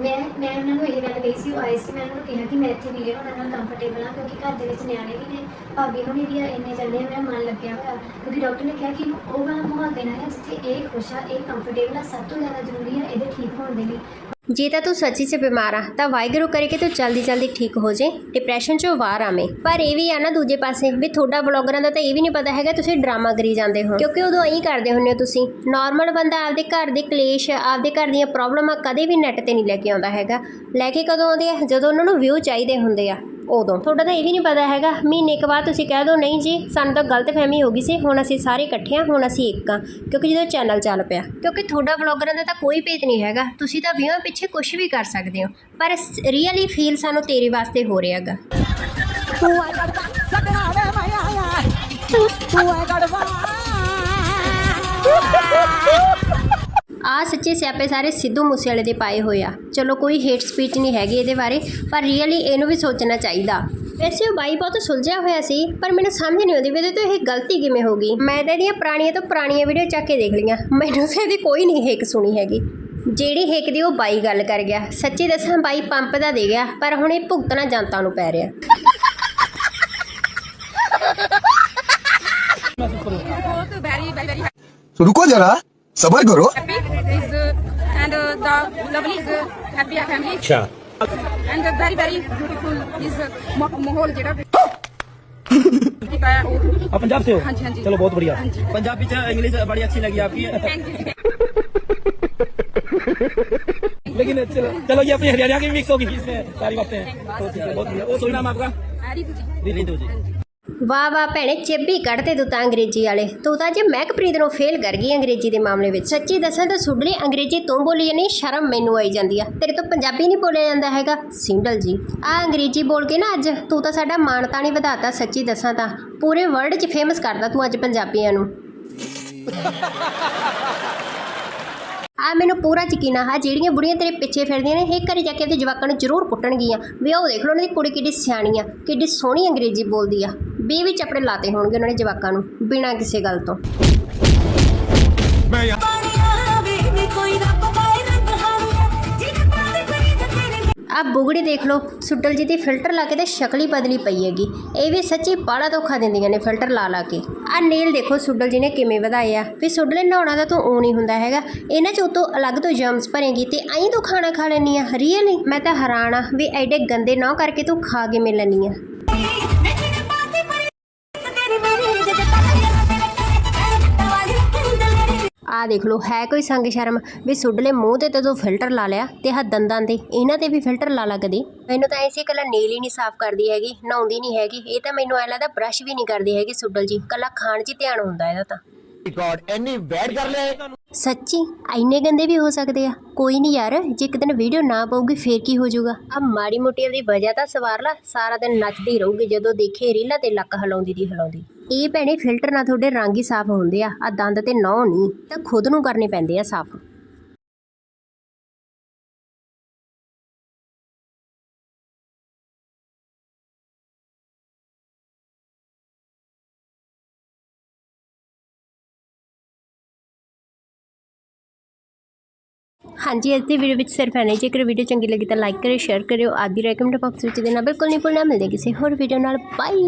ਮੈਂ ਮੈਂ ਉਹਨਾਂ ਨੂੰ ਇਹ ਗੱਲ ਕਹੀ ਸੀ, ਉਹ ਆਏ ਸੀ, ਮੈਂ ਉਹਨਾਂ ਨੂੰ ਕਿਹਾ ਕਿ ਮੈਂ ਇੱਥੇ ਵੀਰੇ ਉਹਨਾਂ ਨਾਲ ਕੰਫਰਟੇਬਲ ਹਾਂ, ਕਿਉਂਕਿ ਘਰ ਦੇ ਵਿੱਚ ਨਿਆਣੇ ਵੀ ਨੇ, ਭਾਬੀ ਹੁਣੀ ਵੀ ਆ, ਇੰਨੇ ਜਾਂਦੇ ਆ, ਮੇਰਾ ਮਨ ਲੱਗਿਆ ਹੋਇਆ, ਕਿਉਂਕਿ ਡਾਕਟਰ ਨੇ ਕਿਹਾ ਕਿ ਇਹਨੂੰ ਉਹ ਵਾਲਾ ਮਾਹੌਲ ਦੇਣਾ ਹੈ, ਜਿੱਥੇ ਇਹ ਖੁਸ਼ ਆ, ਇਹ ਕੰਫਰਟੇਬਲ ਆ, ਸਭ ਤੋਂ ਜ਼ਿਆਦਾ ਜ਼ਰੂਰੀ ਆ, ਇਹਦੇ ਠੀਕ ਹੋਣ ਦੇ ਲਈ। ਜੇ ਤਾਂ ਤੂੰ ਸੱਚੀ 'ਚ ਬਿਮਾਰ ਆ, ਤਾਂ ਵਾਹਿਗੁਰੂ ਕਰੇ ਕਿ ਤੂੰ ਜਲਦੀ ਜਲਦੀ ਠੀਕ ਹੋ ਜੇ। ਡਿਪਰੈਸ਼ਨ 'ਚੋਂ ਬਾਹਰ ਆਵੇਂ। ਪਰ ਇਹ ਵੀ ਆ ਨਾ ਦੂਜੇ ਪਾਸੇ, ਵੀ ਤੁਹਾਡਾ ਬਲੌਗਰਾਂ ਦਾ ਤਾਂ ਇਹ ਵੀ ਨਹੀਂ ਪਤਾ ਹੈਗਾ ਤੁਸੀਂ ਡਰਾਮਾ ਕਰੀ ਜਾਂਦੇ ਹੋ। ਕਿਉਂਕਿ ਉਦੋਂ ਐਂ ਕਰਦੇ ਹੁੰਦੇ ਹੋ ਤੁਸੀਂ ਨਾਰਮਲ ਬੰਦਾ ਆਪਦੇ ਘਰ ਦੇ ਕਲੇਸ਼, ਆਪਦੇ ਘਰ ਦੀਆਂ ਪ੍ਰੋਬਲਮਾਂ ਕਦੇ ਵੀ ਨੈੱਟ ਤੇ ਨਹੀਂ ਲੈ ਕੇ ਆਉਂਦਾ ਹੈਗਾ। ਲੈ ਕੇ ਕਦੋਂ ਆਉਂਦੇ ਆ? ਜਦੋਂ ਉਹਨਾਂ ਨੂੰ ਵਿਊ ਚਾਹੀਦੇ ਹੁੰਦੇ ਆ। ਉਦੋਂ। ਤੁਹਾਡਾ ਤਾਂ ਇਹ ਵੀ ਨਹੀਂ ਪਤਾ ਹੈਗਾ। ਮਹੀਨੇ ਕੁ ਬਾਅਦ ਤੁਸੀਂ ਕਹਿ ਦਿਓ ਨਹੀਂ ਜੀ ਸਾਨੂੰ ਤਾਂ ਗਲਤ ਫਹਿਮੀ ਹੋ ਗਈ ਸੀ। ਹੁਣ ਅਸੀਂ ਸਾਰੇ ਇਕੱਠੇ ਹਾਂ ਹੁਣ ਅਸੀਂ ਇੱਕ ਹਾਂ ਕਿਉਂਕਿ ਜਦੋਂ ਚੈਨਲ ਚੱਲ ਪਿਆ। ਕਿਉਂਕਿ ਤੁਹਾਡਾ ਵਲੌਗਰਾਂ ਦਾ ਤਾਂ ਕੋਈ ਭੇਤ ਨਹੀਂ ਹੈਗਾ। ਤੁਸੀਂ ਤਾਂ ਵਿਊਆਂ ਪਿੱਛੇ ਕੁਝ ਵੀ ਕਰ ਸਕਦੇ ਹੋ। ਪਰ ਰੀਅਲੀ ਫੀਲ ਸਾਨੂੰ ਤੇਰੇ ਵਾਸਤੇ ਹੋ ਰਿਹਾ ਹੈਗਾ। ਆ ਸੱਚੇ ਸਿਆਪੇ ਸਾਰੇ ਸਿੱਧੂ ਮੂਸੇਵਾਲੇ ਦੇ ਪਾਏ ਹੋਏ ਆ ਚਲੋ ਕੋਈ ਹੇਟ ਸਪੀਚ ਨਹੀਂ ਹੈਗੀ ਇਹਦੇ ਬਾਰੇ ਪਰ ਰੀਅਲੀ ਇਹਨੂੰ ਵੀ ਸੋਚਣਾ ਚਾਹੀਦਾ ਵੈਸੇ ਉਹ ਬਾਈ ਬਹੁਤ ਸੁਲਝਿਆ ਹੋਇਆ ਸੀ ਪਰ ਮੈਨੂੰ ਸਮਝ ਨਹੀਂ ਆਉਂਦੀ ਵੀ ਇਹਦੇ ਤੋਂ ਇਹ ਗਲਤੀ ਕਿਵੇਂ ਹੋ ਗਈ ਮੈਂ ਤਾਂ ਇਹਦੀਆਂ ਪੁਰਾਣੀਆਂ ਤੋਂ ਪੁਰਾਣੀਆਂ ਵੀਡੀਓ ਚੱਕ ਕੇ ਦੇਖ ਲਈਆਂ ਮੈਨੂੰ ਤਾਂ ਇਹਦੀ ਕੋਈ ਨਹੀਂ ਹੇਕ ਸੁਣੀ ਹੈਗੀ ਜਿਹੜੀ ਹੇਕ ਦੀ ਉਹ ਬਾਈ ਗੱਲ ਕਰ ਗਿਆ ਸੱਚੀ ਦੱਸਾਂ ਬਾਈ ਪੰਪ ਦਾ ਦੇ ਗਿਆ ਪਰ ਹੁਣ ਇਹ ਭੁਗਤਣਾ ਜਨਤਾ ਨੂੰ ਪੈ ਰਿਹਾ रुको जरा सबर करो and uh, the lovely is happy family. And very very beautiful is uh, आप पंजाब से हो? हाँ जी हाँ जी. चलो बहुत बढ़िया. हाँ पंजाबी इंग्लिश बड़ी अच्छी लगी आपकी. लेकिन चलो चलो ये अपनी हरियाणा की मिक्स होगी इसमें सारी बातें. हैं तो बहुत बढ़िया. वो सुनना आपका? जी. हाँ ਵਾਹ ਵਾਹ ਭੈਣੇ, ਚੇਬੀ ਕੱਢਦੇ ਤੂੰ ਤਾਂ ਅੰਗਰੇਜ਼ੀ ਵਾਲੇ। ਤੂੰ ਤਾਂ ਜੇ ਮਹਿਕਪ੍ਰੀਤ ਨੂੰ ਫੇਲ ਕਰ ਗਈ ਅੰਗਰੇਜ਼ੀ ਦੇ ਮਾਮਲੇ ਵਿੱਚ। ਸੱਚੀ ਦੱਸਾਂ ਤਾਂ ਸੁਡਲੀ ਅੰਗਰੇਜ਼ੀ ਤੂੰ ਬੋਲੀ ਨਹੀਂ ਸ਼ਰਮ ਮੈਨੂੰ ਆਈ ਜਾਂਦੀ ਆ। ਤੇਰੇ ਤੋਂ ਪੰਜਾਬੀ ਨਹੀਂ ਬੋਲਿਆ ਜਾਂਦਾ ਹੈਗਾ। ਸਿੰਡਲ ਜੀ ਆ ਅੰਗਰੇਜ਼ੀ ਬੋਲ ਕੇ ਨਾ ਅੱਜ ਤੂੰ ਤਾਂ ਸਾਡਾ ਮਾਣਤਾ ਨਹੀਂ ਵਧਾਤਾ, ਸੱਚੀ ਦੱਸਾਂ ਤਾਂ। ਪੂਰੇ ਵਰਲਡ 'ਚ ਫੇਮਸ ਕਰਦਾ ਤੂੰ ਅੱਜ ਪੰਜਾਬੀਆਂ ਨੂੰ। ਆ ਮੈਨੂੰ ਪੂਰਾ ਯਕੀਨ ਆ, ਆਹ ਜਿਹੜੀਆਂ ਬੁੜੀਆਂ ਤੇਰੇ ਪਿੱਛੇ ਫਿਰਦੀਆਂ ਨੇ ਇਹ ਘਰੇ ਜਾ ਕੇ ਤੇ ਜਵਾਕਾਂ ਨੂੰ ਜ਼ਰੂਰ ਕੁੱਟਣਗੀਆਂ। ਵੀ ਉਹ ਦੇਖ ਲਓ, ਉਹਨਾਂ ਦੀ ਕੁੜੀ ਕਿੱਡੀ ਸਿਆਣੀ ਆ, ਕਿੱਡੀ ਸੋਹਣੀ ਅੰਗਰੇਜ਼ੀ ਬੋਲਦੀ ਆ। ਵੀ ਵਿੱਚ ਆਪਣੇ ਲਾਤੇ ਹੋਣਗੇ ਉਹਨਾਂ ਨੇ ਜਵਾਕਾਂ ਨੂੰ ਬਿਨਾਂ ਕਿਸੇ ਗੱਲ ਤੋਂ। ਆ ਬੁਗੜੀ ਦੇਖ ਲਓ ਸੁੱਡਲ ਜੀ ਦੀ ਫਿਲਟਰ ਲਾ ਕੇ ਤੇ ਸ਼ਕਲ ਹੀ ਬਦਲੀ ਪਈ ਹੈਗੀ। ਇਹ ਵੀ ਸੱਚੀ ਬਾਲਾ ਧੋਖਾ ਦਿੰਦੀਆਂ ਨੇ ਫਿਲਟਰ ਲਾ ਲਾ ਕੇ। ਆ ਨੇਲ ਦੇਖੋ ਸੁੱਡਲ ਜੀ ਨੇ ਕਿਵੇਂ ਵਧਾਏ ਆ। ਵੀ ਸੁੱਡਲੇ ਨਹਾਉਣਾ ਦਾ ਤਾਂ ਉਹ ਨਹੀਂ ਹੁੰਦਾ ਹੈਗਾ। ਇਹਨਾਂ ਚ ਉਤੋਂ ਅਲੱਗ ਤੋਂ ਜਰਮਸ ਭਰੇਗੀ ਤੇ ਐਂ ਤੂੰ ਖਾਣਾ ਖਾ ਲੈਣੀ ਆ। ਰੀਅਲੀ ਮੈਂ ਤਾਂ ਹੈਰਾਨ ਆ ਵੀ ਐਡੇ ਗੰਦੇ ਨਾ ਕਰਕੇ ਤੂੰ ਖਾ ਕੇ ਮਿਲ ਲੈਣੀ ਆ। ਆ ਦੇਖ ਲਓ ਹੈ ਕੋਈ ਸੰਗ ਸ਼ਰਮ? ਵੀ ਸੁੱਡਲੇ ਮੂੰਹ ਤੇ ਤਦੋਂ ਫਿਲਟਰ ਲਾ ਲਿਆ ਤੇ ਹੱਦ ਦੰਦਾਂ ਤੇ। ਇਹਨਾਂ ਤੇ ਵੀ ਫਿਲਟਰ ਲਾ ਲਾ ਕਦੀ ਮੈਨੂੰ ਤਾਂ ਐਸੀ ਕਲਾ ਨੀਲ ਹੀ ਨਹੀਂ ਸਾਫ਼ ਕਰਦੀ ਹੈਗੀ ਨਹਾਉਂਦੀ ਨਹੀਂ ਹੈਗੀ। ਇਹ ਤਾਂ ਮੈਨੂੰ ਐ ਲੱਗਦਾ ਬ੍ਰਸ਼ ਵੀ ਨਹੀਂ ਕਰਦੀ ਹੈਗੀ ਸੁੱਡਲ ਜੀ। ਕੱਲਾ ਖਾਣ 'ਚ ਧਿਆਨ ਹੁੰਦਾ ਇਹਦਾ ਤਾਂ। ਰਿਕਾਰਡ ਇੰਨੀ ਵੈਡ ਕਰ ਲੈ ਸੱਚੀ ਐਨੇ ਗੰਦੇ ਵੀ ਹੋ ਸਕਦੇ ਆ? ਕੋਈ ਨਹੀਂ ਯਾਰ ਜੇ ਇੱਕ ਦਿਨ ਵੀਡੀਓ ਨਾ ਪਾਉਗੀ ਫੇਰ ਕੀ ਹੋ ਜਾਊਗਾ? ਆ ਮਾੜੀ ਮੋਟੀ ਉਹਦੀ ਵਜ੍ਹਾ ਤਾਂ ਸਵਾਰ ਲਾ ਸਾਰਾ ਦਿਨ ਨੱਚਦੀ ਰਹੂਗੀ ਜਦੋਂ ਦੇਖੇ ਰੀਲਾ ਤੇ ਲੱਕ ਹਲਾਉਂਦੀ ਦੀ ਹਲਾਉਂਦੀ। ਇਹ ਭੈਣੇ ਫਿਲਟਰ ਨਾਲ ਤੁਹਾਡੇ ਰੰਗ ਹੀ ਸਾਫ਼ ਹੁੰਦੇ ਆ ਆ ਦੰਦ ਤੇ ਨੌ ਨਹੀਂ, ਤਾਂ ਖੁਦ ਨੂੰ ਕਰਨੇ ਪੈਂਦੇ ਆ ਸਾਫ਼। ਹਾਂਜੀ, ਅੱਜ ਦੀ ਵੀਡੀਓ ਵਿੱਚ ਸਿਰਫ ਐਨਾ ਹੀ। ਜੇਕਰ ਵੀਡੀਓ ਚੰਗੀ ਲੱਗੀ ਤਾਂ ਲਾਈਕ ਕਰਿਓ ਸ਼ੇਅਰ ਕਰਿਓ। ਆਦਿ ਰეკਮੈਂਡ ਬਾਕਸ ਵਿੱਚ ਦੇਣਾ ਬਿਲਕੁਲ ਨਹੀਂ ਭੁੱਲਣਾ ਮਿਲਦੇ ਕਿਸੇ ਹੋਰ ਵੀਡੀਓ ਨਾਲ। ਬਾਈ